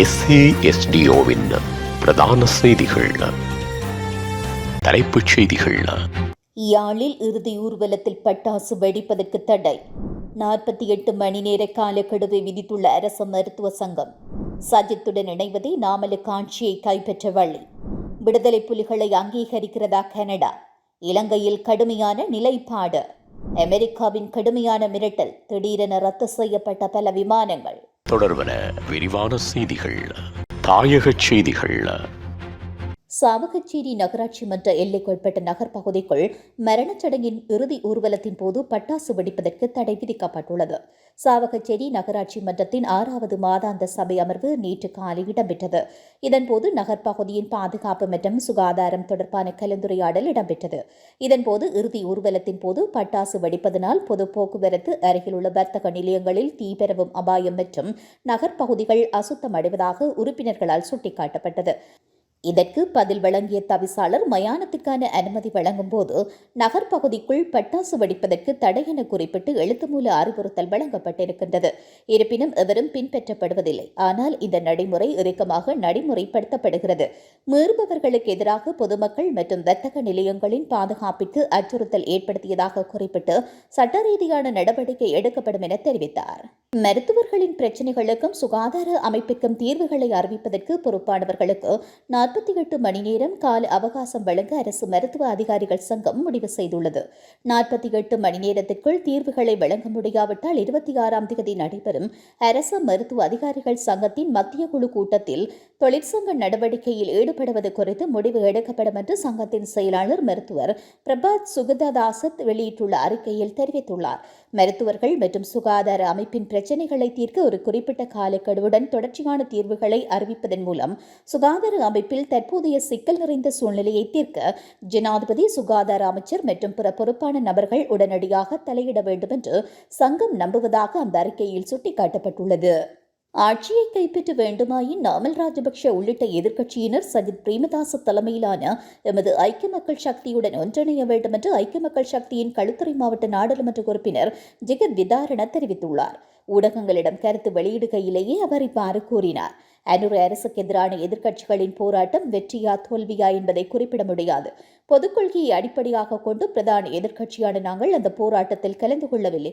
எஸ்ஏஎஸ்டிஓவின் பிரதான செய்திகள். தலைப்புச் செய்திகள். யாழில் இறுதி ஊர்வலத்தில் பட்டாசு வெடிப்பதற்கு தடை. நாற்பத்தி எட்டு மணி நேர காலக்கெடுவை விதித்துள்ள அரசு மருத்துவ சங்கம். சஜித்துடன் இணைவதே நாமலு காட்சியை கைப்பற்ற வழி. விடுதலை புலிகளை அங்கீகரிக்கிறதா கனடா? இலங்கையில் கடுமையான நிலைப்பாடு. அமெரிக்காவின் கடுமையான மிரட்டல் திடீரென ரத்து செய்யப்பட்ட பல விமானங்கள். தொடர்பன விரிவான செய்திகள் தாயகச் செய்திகள். சாவகச்சேரி நகராட்சி மன்ற எல்லைக்குட்பட்ட நகர் பகுதிக்குள் மரணச் சடங்கின் இறுதி ஊர்வலத்தின் போது பட்டாசு வெடிப்பதற்கு தடை விதிக்கப்பட்டுள்ளது. சாவகச்சேரி நகராட்சி மன்றத்தின் ஆறாவது மாதாந்த சபை அமர்வு நேற்று காலை இடம்பெற்றது. இதன்போது நகர் பகுதியின் பாதுகாப்பு மற்றும் சுகாதாரம் தொடர்பான கலந்துரையாடல் இடம்பெற்றது. இதன்போது இறுதி ஊர்வலத்தின் போது பட்டாசு வெடிப்பதனால் பொது போக்குவரத்து அருகிலுள்ள வர்த்தக நிலையங்களில் தீபெறவும் அபாயம் மற்றும் நகர் பகுதிகள் அசுத்தமடைவதாக உறுப்பினர்களால் சுட்டிக்காட்டப்பட்டது. இதற்கு பதில் வழங்கிய தவிசாளர் மயானத்துக்கான அனுமதி வழங்கும் போது நகர் பகுதிக்குள் பட்டாசு வெடிப்பதற்கு தடை என குறிப்பிட்டு எழுத்துமூல அறிவுறுத்தல் வழங்கப்பட்டிருக்கின்றது. இருப்பினும் எவரும் பின்பற்றப்படுவதில்லை. ஆனால் இந்த நடைமுறை இறுக்கமாக நடைமுறைப்படுத்தப்படுகிறது. மீறுபவர்களுக்கு எதிராக பொதுமக்கள் மற்றும் வர்த்தக நிலையங்களின் பாதுகாப்பிற்கு அச்சுறுத்தல் ஏற்படுத்தியதாக குறிப்பிட்டு சட்ட ரீதியான நடவடிக்கை எடுக்கப்படும் என தெரிவித்தார். மருத்துவர்களின் பிரச்சனைகளுக்கும் சுகாதார அமைப்பிற்கும் தீர்வுகளை அறிவிப்பதற்கு பொறுப்பானவர்களுக்கு நாற்பத்தி எட்டு மணி நேரம் கால அவகாசம் வழங்க அரசு மருத்துவ அதிகாரிகள் சங்கம் முடிவு செய்துள்ளது. நாற்பத்தி எட்டு மணி நேரத்திற்குள் தீர்வுகளை வழங்க முடியாவிட்டால் இருபத்தி ஆறாம் தேதி நடைபெறும் அரசு மருத்துவ அதிகாரிகள் சங்கத்தின் மத்திய குழு கூட்டத்தில் தொழிற்சங்க நடவடிக்கையில் ஈடுபடுவது குறித்து முடிவு எடுக்கப்படும் என்று சங்கத்தின் செயலாளர் மருத்துவர் பிரபாத் சுகததாசத் வெளியிட்டுள்ள அறிக்கையில் தெரிவித்துள்ளார். மருத்துவர்கள் மற்றும் சுகாதார அமைப்பின் பிரச்சினைகளை தீர்க்க ஒரு குறிப்பிட்ட காலக்கெடுவுடன் தொடர்ச்சியான தீர்வுகளை அறிவிப்பதன் மூலம் சுகாதார அமைப்பில் தற்போதைய சிக்கல் நிறைந்த சூழ்நிலையை தீர்க்க ஜனாதிபதி சுகாதார அமைச்சர் மற்றும் பிற பொறுப்பான நபர்கள் உடனடியாக தலையிட வேண்டும் என்று சங்கம் நம்புவதாக அந்த அறிக்கையில் சுட்டிக்காட்டப்பட்டுள்ளது. ஆட்சியை கைப்பற்ற வேண்டுமாயின் நாமல் ராஜபக்ஷ உள்ளிட்ட எதிர்க்கட்சியினர் சஜித் பிரேமதாச தலைமையிலான எமது ஐக்கிய மக்கள் சக்தியுடன் ஒன்றிணைய வேண்டும் என்று ஐக்கிய மக்கள் சக்தியின் களுத்துறை மாவட்ட நாடாளுமன்ற உறுப்பினர் ஜெகத் விதாரண தெரிவித்துள்ளார். ஊடகங்களிடம் கருத்து வெளியிடுகையிலேயே அவர் இவ்வாறு கூறினார். அனுர் அரசுக்கு எதிரான எதிர்க்கட்சிகளின் போராட்டம் வெற்றியா தோல்வியா என்பதை குறிப்பிட முடியாது. பொதுக்கொள்கையை அடிப்படையாக கொண்டு பிரதான எதிர்க்கட்சியான நாங்கள் அந்த போராட்டத்தில் கலந்து கொள்ளவில்லை.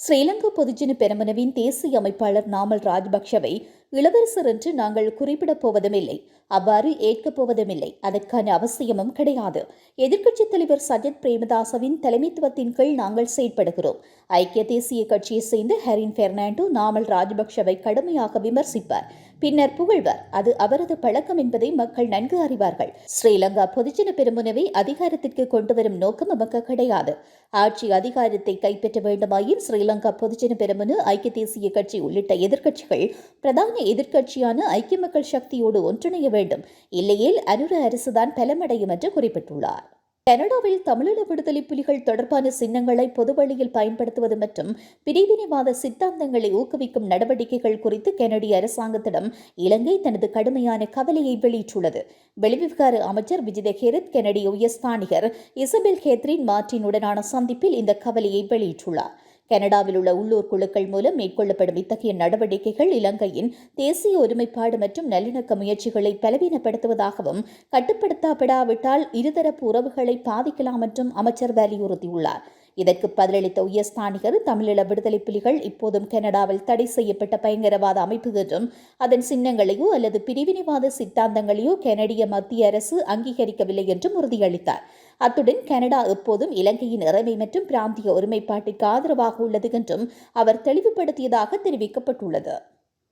ஸ்ரீலங்கா பொதுஜன பெரமுனவின் தேசிய அமைப்பாளர் நாமல் ராஜபக்ஷவை இளவரசர் என்று நாங்கள் குறிப்பிடப் போவதுமில்லை. அவ்வாறு ஏற்கப் போவதுமில்லை. அதற்கான அவசியமும் கிடையாது. எதிர்க்கட்சித் தலைவர் சஜித் பிரேமதாசவின் தலைமைத்துவத்தின் கீழ் நாங்கள் செயற்படுகிறோம். ஐக்கிய தேசிய கட்சியைச் சேர்ந்த ஹரின் பெர்னாண்டோ நாமல் ராஜபக்ஷவை கடுமையாக விமர்சிப்பார். பின்னர் புகழ்வர். அது அவரது பழக்கம் என்பதை மக்கள் நன்கு அறிவார்கள். ஸ்ரீலங்கா பொதுஜன பெருமுனவை அதிகாரத்திற்கு கொண்டு வரும் நோக்கம் நமக்கு கிடையாது. ஆட்சி அதிகாரத்தை கைப்பற்ற வேண்டுமாயின் ஸ்ரீலங்கா பொதுஜன பெருமுன ஐக்கிய தேசிய கட்சி உள்ளிட்ட எதிர்க்கட்சிகள் பிரதான எதிர்க்கட்சியான ஐக்கிய மக்கள் சக்தியோடு ஒன்றிணைய வேண்டும். இல்லையேல் அனுர அரசுதான் பலமடையும் என்று குறிப்பிட்டுள்ளார். கனடாவில் தமிழீழ விடுதலை புலிகள் தொடர்பான சின்னங்களை பொதுவழியில் பயன்படுத்துவது மற்றும் பிரிவினைவாத சித்தாந்தங்களை ஊக்குவிக்கும் நடவடிக்கைகள் குறித்து கனடிய அரசாங்கத்திடம் இலங்கை தனது கடுமையான கவலையை வெளியிட்டுள்ளது. வெளிவிவகார அமைச்சர் விஜித ஹெரத் கனடிய உயர்ஸ்தானிகர் இசபெல் ஹேத்ரின் மார்டினுடனான சந்திப்பில் இந்த கவலையை வெளியிட்டுள்ளார். கனடாவில் உள்ள உள்ளூர் குழுக்கள் மூலம் மேற்கொள்ளப்படும் இத்தகைய நடவடிக்கைகள் இலங்கையின் தேசிய ஒருமைப்பாடு மற்றும் நல்லிணக்க முயற்சிகளை பலவீனப்படுத்துவதாகவும் கட்டுப்படுத்தப்படாவிட்டால் இருதரப்பு உறவுகளை பாதிக்கலாம் என்றும் அமைச்சர் வலியுறுத்தியுள்ளார். இதற்கு பதிலளித்த உயர்ஸ்தானிகர் தமிழீழ விடுதலை புலிகள் இப்போதும் கனடாவில் தடை செய்யப்பட்ட பயங்கரவாத அமைப்பு என்றும் அதன் சின்னங்களையோ அல்லது பிரிவினைவாத சித்தாந்தங்களையோ கனடிய மத்திய அரசு அங்கீகரிக்கவில்லை என்றும் உறுதியளித்தார். அத்துடன் கனடா எப்போதும் இலங்கையின் இறைமை மற்றும் பிராந்திய ஒருமைப்பாட்டிற்கு ஆதரவாக உள்ளது என்றும் அவர் தெளிவுபடுத்தியதாக தெரிவிக்கப்பட்டுள்ளது.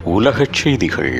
உலகச் செய்திகள்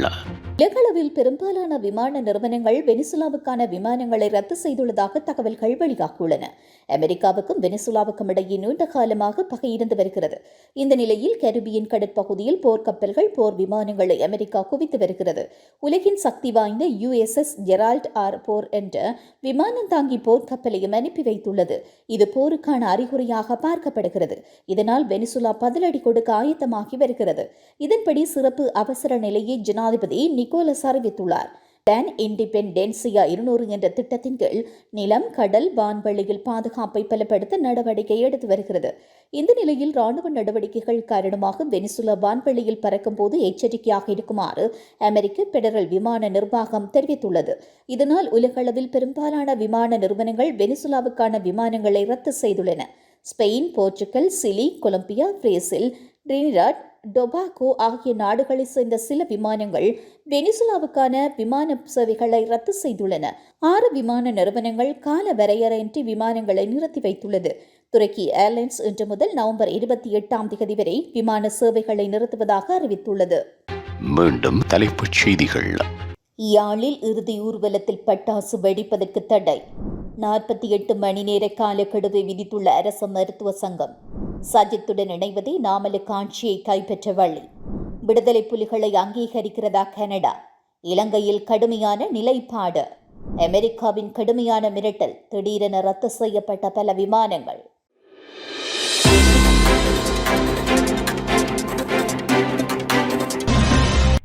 உலகளவில் பெரும்பாலான விமான நிறுவனங்கள் வெனிசுலாவுக்கான விமானங்களை ரத்து செய்துள்ளதாக தகவல்கள் வெளியாகியுள்ளன. அமெரிக்காவுக்கும் வெனிசுலாவுக்கும் இடையே நீண்ட காலமாக பகை இருந்து வருகிறது. இந்த நிலையில் கரிபியன் கடற்பகுதியில் போர்க்கப்பல்கள் போர் விமானங்களை அமெரிக்கா குவித்து வருகிறது. உலகின் சக்தி வாய்ந்த யுஎஸ்எஸ் ஜெரால்ட் ஆர் போர் என்ற விமானம் தாங்கி போர்க்கப்பலையும் அனுப்பி வைத்துள்ளது. இது போருக்கான அறிகுறியாக பார்க்கப்படுகிறது. இதனால் வெனிசுலா பதிலடி கொடுக்க ஆயத்தமாகி வருகிறது. இதன்படி சிறப்பு அவசர நிலையை ஜனாதிபதி நிக்கோலஸ் அறிவித்துள்ளார். டான் இண்டிபெண்டென்சியா இருநூறு என்ற திட்டத்தின் கீழ் நிலம் கடல் வான்வெளியில் பாதுகாப்பை பலப்படுத்த நடவடிக்கை எடுத்து வருகிறது. இந்த நிலையில் ராணுவ நடவடிக்கைகள் காரணமாக வெனிசுலா வான்வெளியில் பறக்கும் போது எச்சரிக்கையாக இருக்குமாறு அமெரிக்க பெடரல் விமான நிர்வாகம் தெரிவித்துள்ளது. இதனால் உலகளவில் பெரும்பாலான விமான நிறுவனங்கள் வெனிசுலாவுக்கான விமானங்களை ரத்து செய்துள்ளன. Spain Portugal Chile Colombia Brazil Trinidad Tobago ஆகிய நாடுகளைச் சேர்ந்த சில விமானங்கள் வெனிசுலாவுக்கான விமான சேவைகளை ரத்து செய்துள்ளன. ஆறு விமான நிறுவனங்கள் கால வரையறையின்றி விமானங்களை நிறுத்தி வைத்துள்ளது. துருக்கி ஏர்லைன்ஸ் இன்று முதல் நவம்பர் இருபத்தி எட்டாம் தேதி வரை விமான சேவைகளை நிறுத்துவதாக அறிவித்துள்ளது. மீண்டும் தலைப்புச் செய்திகள். யாழில் இறுதி ஊர்வலத்தில் பட்டாசு வெடிப்பதற்கு தடை. நாற்பத்தி எட்டு மணி நேர காலக்கெடுவை விதித்துள்ள அரசு மருத்துவ சங்கம். சஜித்துடன் இணைவதே நாமலுக்கு ஆட்சியை கைப்பற்ற வழி. விடுதலை புலிகளை அங்கீகரிக்கிறதா கனடா? இலங்கையில் கடுமையான நிலைப்பாடு. அமெரிக்காவின் கடுமையான மிரட்டல் திடீரென ரத்து செய்யப்பட்ட பல விமானங்கள்.